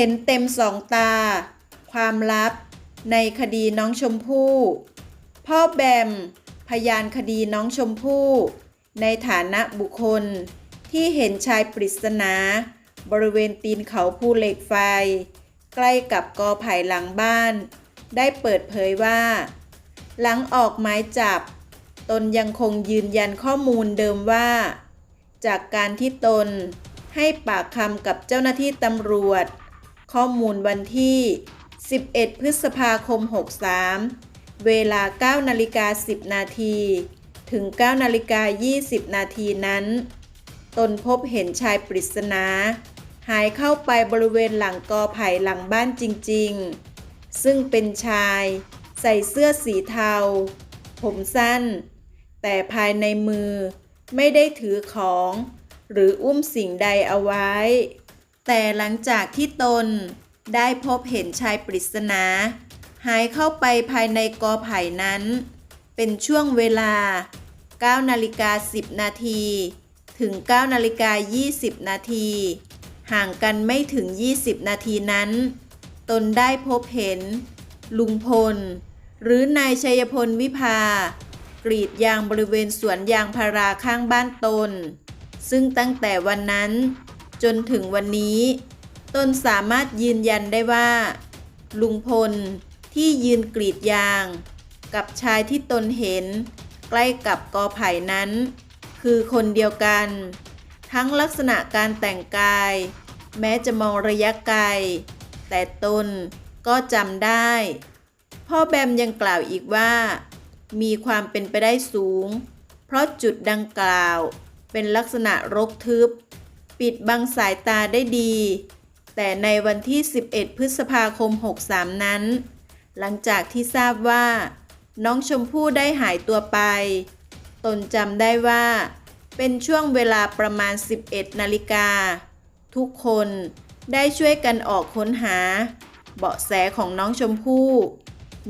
เห็นเต็มสองตา ความลับ ในคดีน้องชมพู่ พ่อแบม พยานคดีน้องชมพู่ ในฐานะบุคคล ที่เห็นชายปริศนา บริเวณตีนเขาภูเหล็กไฟ ใกล้กับกอไผ่หลังบ้าน ได้เปิดเผยว่า หลังออกหมายจับ ตนยังคงยืนยันข้อมูลเดิมว่า จากการที่ตนให้ปากคำกับเจ้าหน้าที่ตำรวจ ข้อมูลวันที่ 11 พฤษภาคม 63 เวลา 9 นาฬิกา 10 นาที ถึง 9 นาฬิกา 20 นาทีนั้น ตนพบเห็นชายปริศนา หายเข้าไปบริเวณหลังกอไผ่หลังบ้านจริง ๆ ซึ่งเป็นชายใส่เสื้อสีเทา ผมสั้น แต่ภายในมือไม่ได้ถือของ หรืออุ้มสิ่งใดเอาไว้ แต่หลังจากที่ตนได้พบเห็นชายปริศนา หายเข้าไปภายในกอไผ่นั้น เป็นช่วงเวลา9นาฬิกา10 นาทีถึง9นาฬิกา20 นาที ห่างกันไม่ถึง 20 นาทีนั้น ตนได้พบเห็น ลุงพล หรือนายชัยพลวิภากรีดยางบริเวณสวนยางพาราข้างบ้านตน ซึ่งตั้งแต่วันนั้น จนถึงวันนี้ตนสามารถยืนยันได้ว่า ลุงพลที่ยืนกรีดยาง กับชายที่ตนเห็น ใกล้กับกอไผ่นั้น คือคนเดียวกัน ทั้งลักษณะการแต่งกาย แม้จะมองระยะไกล แต่ตนก็จำได้ พ่อแบมยังกล่าวอีกว่า มีความเป็นไปได้สูง เพราะจุดดังกล่าวเป็นลักษณะรกทึบ ปิดบังสายตาได้ดี แต่ในวันที่ 11 พฤษภาคม 63 นั้น หลังจากที่ทราบว่า น้องชมพู่ได้หายตัวไป ตนจำได้ว่า เป็นช่วงเวลาประมาณ 11 นาฬิกา ทุกคนได้ช่วยกันออกค้นหา เบาะแสของน้องชมพู่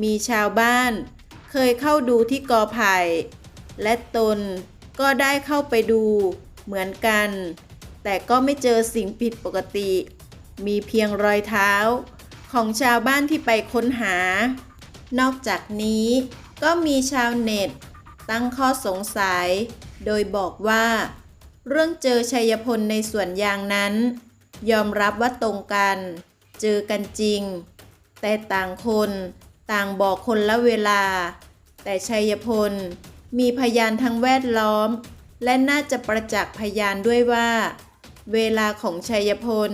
มีชาวบ้าน เคยเข้าดูที่กอไผ่ และตนก็ได้เข้าไปดูเหมือนกัน แต่ก็ไม่เจอสิ่งผิดปกติ มีเพียงรอยเท้า ของชาวบ้านที่ไปค้นหา นอกจากนี้ก็มีชาวเน็ต ตั้งข้อสงสัย โดยบอกว่า เรื่องเจอชัยพลในสวนยางนั้น ยอมรับว่าตรงกัน เจอกันจริง แต่ต่างคนต่างบอกคนละเวลา แต่ชัยพลมีพยานทางแวดล้อม และน่าจะประจักษ์พยานด้วยว่า เวลาของชัยพล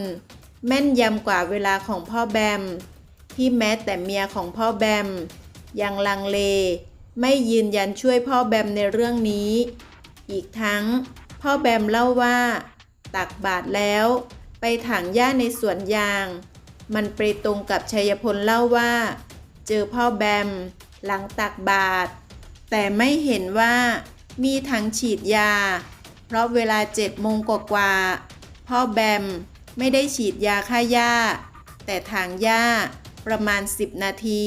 แม่นยำกว่าเวลาของพ่อแบม ที่แม้แต่เมียของพ่อแบม ยังลังเล ไม่ยืนยันช่วยพ่อแบมในเรื่องนี้ อีกทั้ง พ่อแบมเล่าว่า ตักบาตรแล้ว ไปถังหญ้าในสวนยาง มันไปตรงกับชัยพลเล่าว่า เจอพ่อแบม หลังตักบาตรแต่ไม่เห็นว่ามีถังฉีดยา เพราะเวลาเจ็ดโมงกว่าๆ พ่อแบมไม่ได้ฉีดยาฆ่าหญ้า แต่ถังหญ้าประมาณ 10 นาที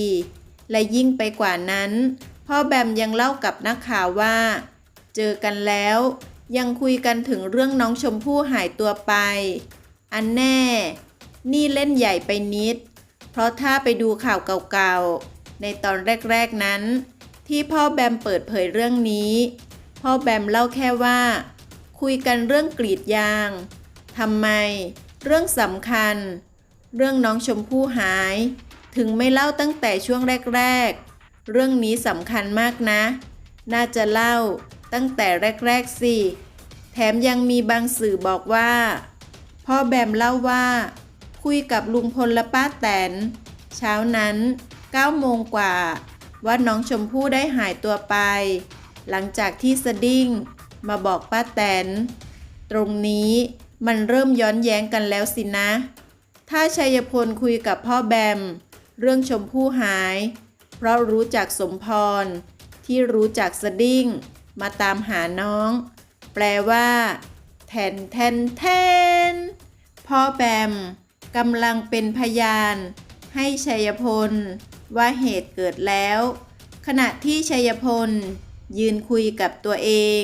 และยิ่งไปกว่านั้น พ่อแบมยังเล่ากับนักข่าวว่า เจอกันแล้ว ยังคุยกันถึงเรื่องน้องชมพู่หายตัวไป อันแน่ นี่เล่นใหญ่ไปนิด เพราะถ้าไปดูข่าวเก่าๆ ในตอนแรกๆนั้น ที่พ่อแบมเปิดเผยเรื่องนี้ พ่อแบมเล่าแค่ว่า คุยกันเรื่องกรีดยาง ทำไม เรื่องสำคัญ เรื่องน้องชมพู่หาย ถึงไม่เล่าตั้งแต่ช่วงแรก ๆ เรื่องนี้สำคัญมากนะ น่าจะเล่าตั้งแต่แรก ๆ สิ แถมยังมีบางสื่อบอกว่า พ่อแบมเล่าว่า คุยกับลุงพลและป้าแตน เช้านั้น9โมงกว่า ว่าน้องชมพู่ได้หายตัวไป หลังจากที่สดิ้งมาบอกป้าแตน ตรงนี้ มันเริ่มย้อนแย้งกันแล้วสินะ ถ้าชัยพลคุยกับพ่อแบม เรื่องชมพู่หาย เพราะรู้จักสมพร ที่รู้จักสดิ้ง มาตามหาน้อง แปลว่าแทนแทนแทนพ่อแบมกำลังเป็นพยาน ให้ชัยพล ว่าเหตุเกิดแล้ว ขณะที่ชัยพล ยืนคุยกับตัวเอง